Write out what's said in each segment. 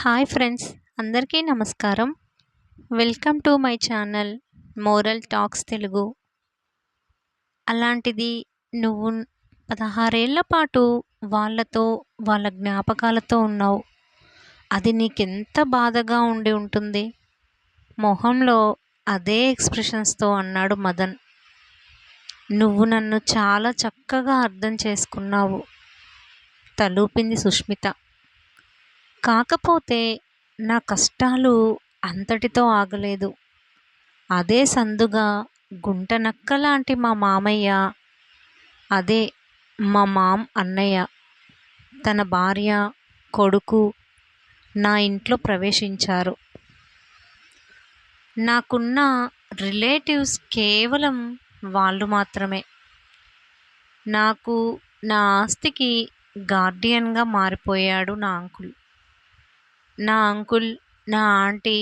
Hi friends అందరికీ నమస్కారం. Welcome to my channel moral talks Telugu. అలాంటిది నువ్వు పదహారేళ్ళ పాటు వాళ్ళతో వాళ్ళ జ్ఞాపకాలతో ఉన్నావు. అది నీకెంత బాధగా ఉండి ఉంటుంది? మొహంలో అదే ఎక్స్ప్రెషన్స్తో అన్నాడు మదన్. నువ్వు నన్ను చాలా చక్కగా అర్థం చేసుకున్నావు. తలూపింది సుష్మిత. కాకపోతే నా కష్టాలు అంతటితో ఆగలేదు. అదే సందుగా గుంటనక్క లాంటి మా మామయ్య అదే మా మామ్ అన్నయ్య తన భార్య కొడుకు నా ఇంట్లో ప్రవేశించారు. నాకున్న రిలేటివ్స్ కేవలం వాళ్ళు మాత్రమే. నాకు నా ఆస్తికి గార్డియన్గా మారిపోయాడు నా అంకుల్. నా అంకుల్ నా ఆంటీ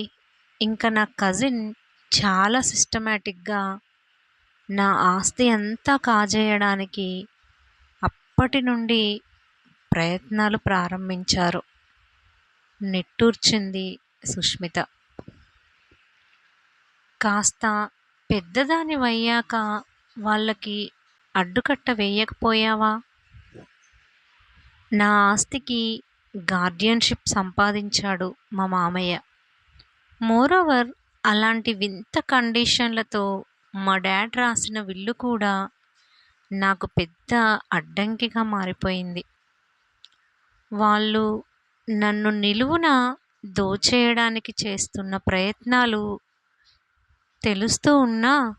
ఇంకా నా కజిన్ చాలా సిస్టమేటిక్గా నా ఆస్తి అంతా కాజేయడానికి అప్పటి నుండి ప్రయత్నాలు ప్రారంభించారు. నిట్టూర్చింది సుష్మిత. కాస్త పెద్దదానివయ్యాక వాళ్ళకి అడ్డుకట్ట వేయకపోయావా? నా ఆస్తికి గార్డియన్షిప్ సంపాదించాడు మా మామయ్య. మోరోవర్ అలాంటి వింత కండిషన్లతో మా డాడ్ రాసిన విల్లు కూడా నాకు పెద్ద అడ్డంకిగా మారిపోయింది. వాళ్ళు నన్ను నిలువున దోచేయడానికి చేస్తున్న ప్రయత్నాలు తెలుస్తూ ఉన్నా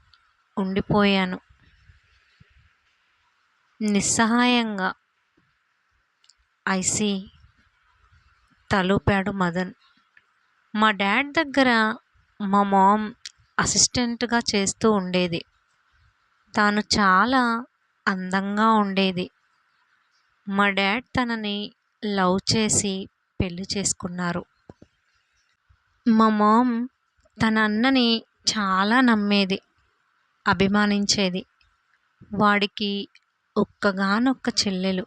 ఉండిపోయాను. నిస్సహాయంగా. ఐసీ తలూపాడు మదన్. మా డాడ్ దగ్గర మా మామ్ అసిస్టెంట్గా చేస్తూ ఉండేది. తాను చాలా అందంగా ఉండేది. మా డాడ్ తనని లవ్ చేసి పెళ్ళి చేసుకున్నారు. మా మామ్ తన అన్నని చాలా నమ్మేది అభిమానించేది. వాడికి ఒక్కగానొక్క చెల్లెలు.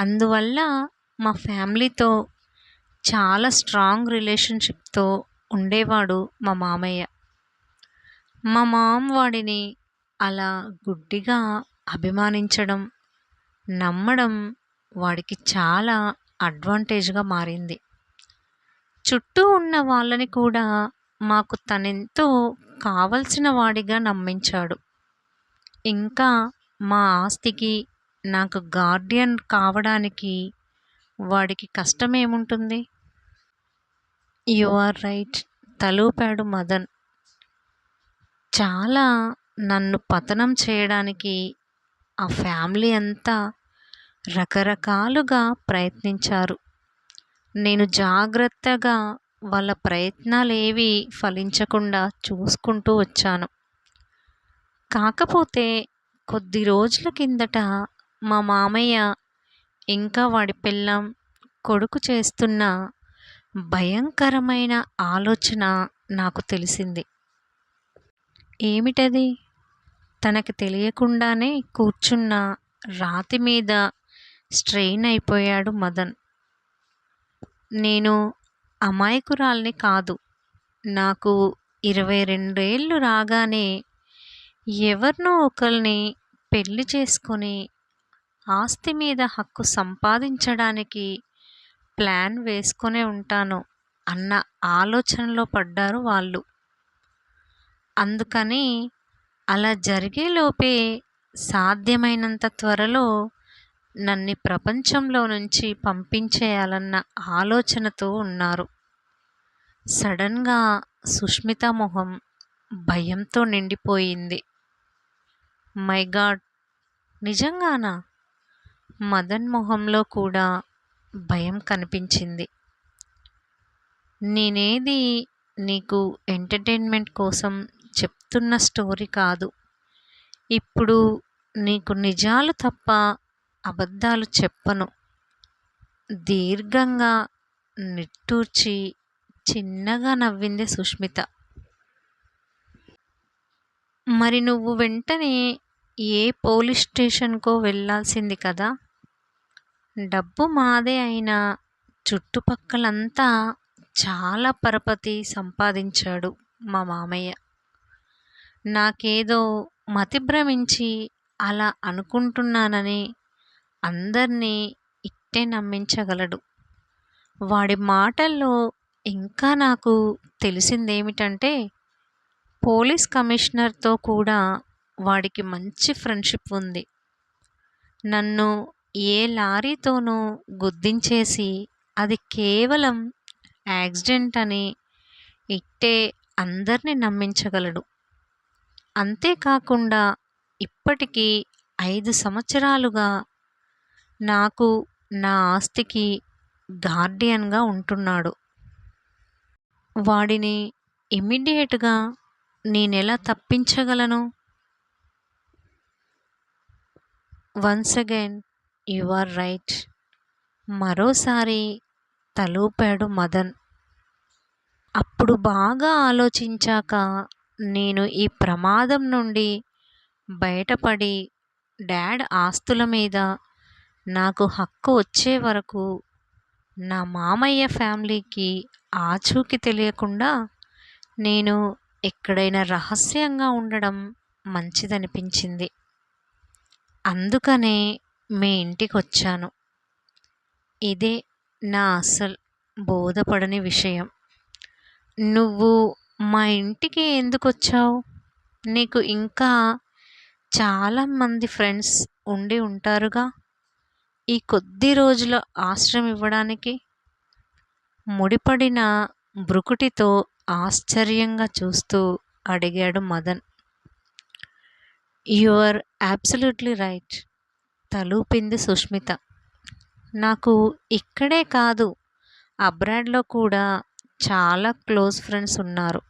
అందువల్ల మా ఫ్యామిలీతో చాలా స్ట్రాంగ్ రిలేషన్షిప్తో ఉండేవాడు మా మామయ్య. మా మామ వాడిని అలా గుడ్డిగా అభిమానించడం నమ్మడం వాడికి చాలా అడ్వాంటేజ్గా మారింది. చుట్టూ ఉన్న వాళ్ళని కూడా మాకు తనెంతో కావలసిన వాడిగా నమ్మించాడు. ఇంకా మా ఆస్తికి నాకు గార్డియన్ కావడానికి వాడికి కష్టమేముంటుంది యు ఆర్ రైట్. తలూపాడు మదన్. చాలా నన్ను పతనం చేయడానికి ఆ ఫ్యామిలీ అంతా రకరకాలుగా ప్రయత్నించారు. నేను జాగ్రత్తగా వాళ్ళ ప్రయత్నాలేవి ఫలించకుండా చూసుకుంటూ వచ్చాను. కాకపోతే కొద్ది రోజుల కిందట మా మామయ్య ఇంకా వాడి పిల్లం కొడుకు చేస్తున్న భయంకరమైన ఆలోచన నాకు తెలిసింది. ఏమిటది? తనకి తెలియకుండానే కూర్చున్న రాతి మీద స్ట్రెయిన్ అయిపోయాడు మదన్. నేను అమాయకురాల్ని కాదు. నాకు ఇరవై రెండేళ్ళు రాగానే ఎవరినో ఒకరిని పెళ్ళి చేసుకొని ఆస్తి మీద హక్కు సంపాదించడానికి ప్లాన్ వేసుకునే ఉంటాను అన్న ఆలోచనలో పడ్డారు వాళ్ళు. అందుకని అలా జరిగేలోపే సాధ్యమైనంత త్వరలో నన్ను ప్రపంచంలో నుంచి పంపించేయాలన్న ఆలోచనతో ఉన్నారు. సడన్గా సుష్మిత మొహం భయంతో నిండిపోయింది. మై గాడ్ నిజంగానా? మదన్ మొహంలో కూడా భయం కనిపించింది. నేనేది నీకు ఎంటర్టైన్మెంట్ కోసం చెప్తున్న స్టోరీ కాదు. ఇప్పుడు నీకు నిజాలు తప్ప అబద్ధాలు చెప్పను. దీర్ఘంగా నిట్టూర్చి చిన్నగా నవ్వింది సుష్మిత. మరి నువ్వు వెంటనే ఏ పోలీస్ స్టేషన్కో వెళ్ళాల్సింది కదా? డబ్బు మాదే అయినా చుట్టుపక్కలంతా చాలా పరపతి సంపాదించాడు మా మామయ్య. నాకేదో మతిభ్రమించి అలా అనుకుంటున్నానని అందరినీ ఇట్టే నమ్మించగలడు. వాడి మాటల్లో ఇంకా నాకు తెలిసిందేమిటంటే పోలీస్ కమిషనర్తో కూడా వాడికి మంచి ఫ్రెండ్షిప్ ఉంది. నన్ను ఏ లారీతోనూ గుద్దించేసి అది కేవలం యాక్సిడెంట్ అని ఇట్టే అందరినీ నమ్మించగలడు. అంతేకాకుండా ఇప్పటికీ ఐదు సంవత్సరాలుగా నాకు నా ఆస్తికి గార్డియన్గా ఉంటున్నాడు. వాడిని ఇమ్మీడియట్గా నేనెలా తప్పించగలను? Once again you are right. మరోసారి తలూపాడు మదన్. అప్పుడు బాగా ఆలోచించాక నేను ఈ ప్రమాదం నుండి బయటపడి డాడ్ ఆస్తుల మీద నాకు హక్కు వచ్చే వరకు నా మామయ్య ఫ్యామిలీకి ఆచూకీ తెలియకుండా నేను ఎక్కడైనా రహస్యంగా ఉండడం మంచిదనిపించింది. అందుకనే మీ ఇంటికి వచ్చాను ఇదే నా అసలు బోధపడని విషయం. నువ్వు మా ఇంటికి ఎందుకు వచ్చావు నీకు ఇంకా చాలామంది ఫ్రెండ్స్ ఉండి ఉంటారుగా? ఈ కొద్ది రోజుల ఆశ్రయం ఇవ్వడానికి ముడిపడిన బ్రుకుటితో ఆశ్చర్యంగా చూస్తూ అడిగాడు Madan. You are absolutely right. తలూపింది Sushmita. నాకు ఇక్కడే కాదు అబ్రాడ్లో కూడా చాలా క్లోజ్ ఫ్రెండ్స్ ఉన్నారు.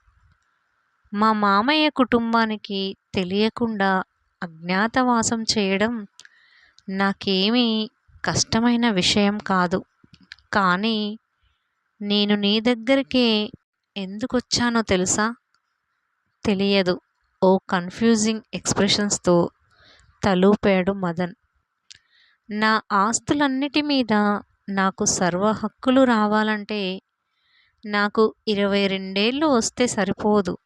మా మామయ్య కుటుంబానికి తెలియకుండా అజ్ఞాతవాసం చేయడం నాకేమీ కష్టమైన విషయం కాదు. కానీ నేను నీ దగ్గరికే ఎందుకు వచ్చానో తెలుసా? తెలియదు. ఓ కన్ఫ్యూజింగ్ ఎక్స్ప్రెషన్స్తో తలూపాడు మదన్. నా ఆస్తులన్నిటి మీద నాకు సర్వ హక్కులు రావాలంటే నాకు ఇరవై రెండేళ్ళు వస్తే సరిపోదు.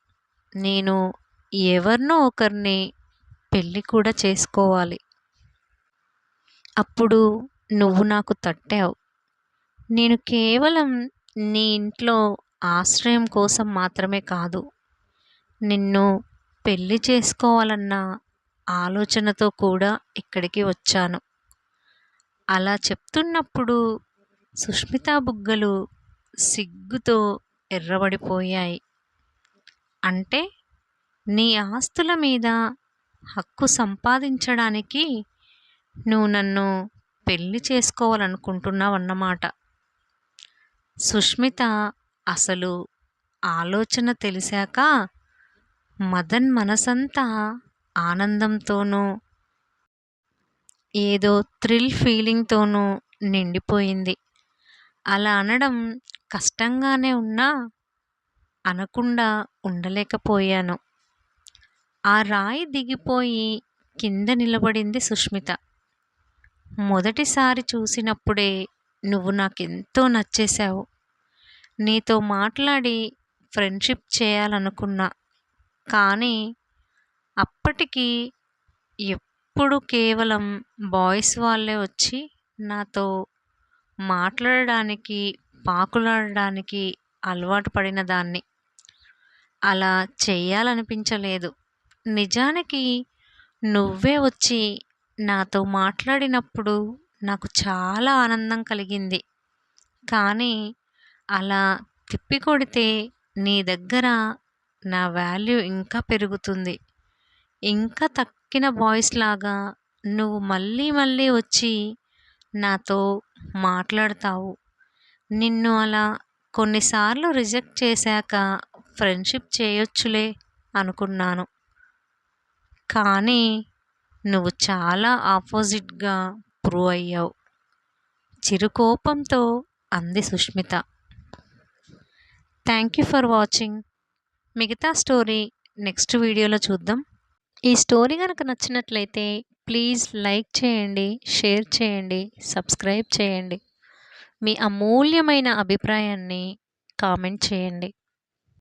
నేను ఎవరినో ఒకరిని పెళ్ళి కూడా చేసుకోవాలి. అప్పుడు నువ్వు నాకు తట్టావు. నేను కేవలం నీ ఇంట్లో ఆశ్రయం కోసం మాత్రమే కాదు నిన్ను పెళ్ళి చేసుకోవాలన్న ఆలోచనతో కూడా ఇక్కడికి వచ్చాను. అలా చెప్తున్నప్పుడు సుష్మిత బుగ్గలు సిగ్గుతో ఎర్రబడిపోయాయి. అంటే నీ ఆస్తుల మీద హక్కు సంపాదించడానికి నువ్వు నన్ను పెళ్ళి చేసుకోవాలనుకుంటున్నావన్నమాట. సుష్మిత అసలు ఆలోచన తెలిసాక మదన్ మనసంతా ఆనందంతోనూ ఏదో థ్రిల్ ఫీలింగ్తోనూ నిండిపోయింది. అలా అనడం కష్టంగానే ఉన్నా అనకుండా ఉండలేకపోయాను. ఆ రాయి దిగిపోయి కింద నిలబడింది సుష్మిత. మొదటిసారి చూసినప్పుడే నువ్వు నాకెంతో నచ్చేశావు. నీతో మాట్లాడి ఫ్రెండ్షిప్ చేయాలనుకున్నా. కానీ అప్పటికి ఇప్పుడు కేవలం బాయ్స్ వాళ్ళే వచ్చి నాతో మాట్లాడడానికి పాకులాడడానికి అలవాటు పడిన దాన్ని. అలా చేయాలనిపించలేదు నిజానికి నువ్వే వచ్చి నాతో మాట్లాడినప్పుడు నాకు చాలా ఆనందం కలిగింది. కానీ అలా తిప్పి కొడితే నీ దగ్గర నా వాల్యూ ఇంకా పెరుగుతుంది. ఇంకా తక్కిన బాయ్స్ లాగా నువ్వు మళ్ళీ మళ్ళీ వచ్చి నాతో మాట్లాడతావు. నిన్ను అలా కొన్నిసార్లు రిజెక్ట్ చేశాక ఫ్రెండ్షిప్ చేయొచ్చులే అనుకున్నాను. కానీ నువ్వు చాలా ఆపోజిట్గా ప్రూవ్ అయ్యావు. చిరుకోపంతో అంది Sushmita. Thank you for watching మిగతా స్టోరీ నెక్స్ట్ వీడియోలో చూద్దాం. ఈ స్టోరీ కనుక నచ్చినట్లయితే ప్లీజ్ లైక్ చేయండి షేర్ చేయండి సబ్స్క్రైబ్ చేయండి. మీ అమూల్యమైన అభిప్రాయాన్ని కామెంట్ చేయండి.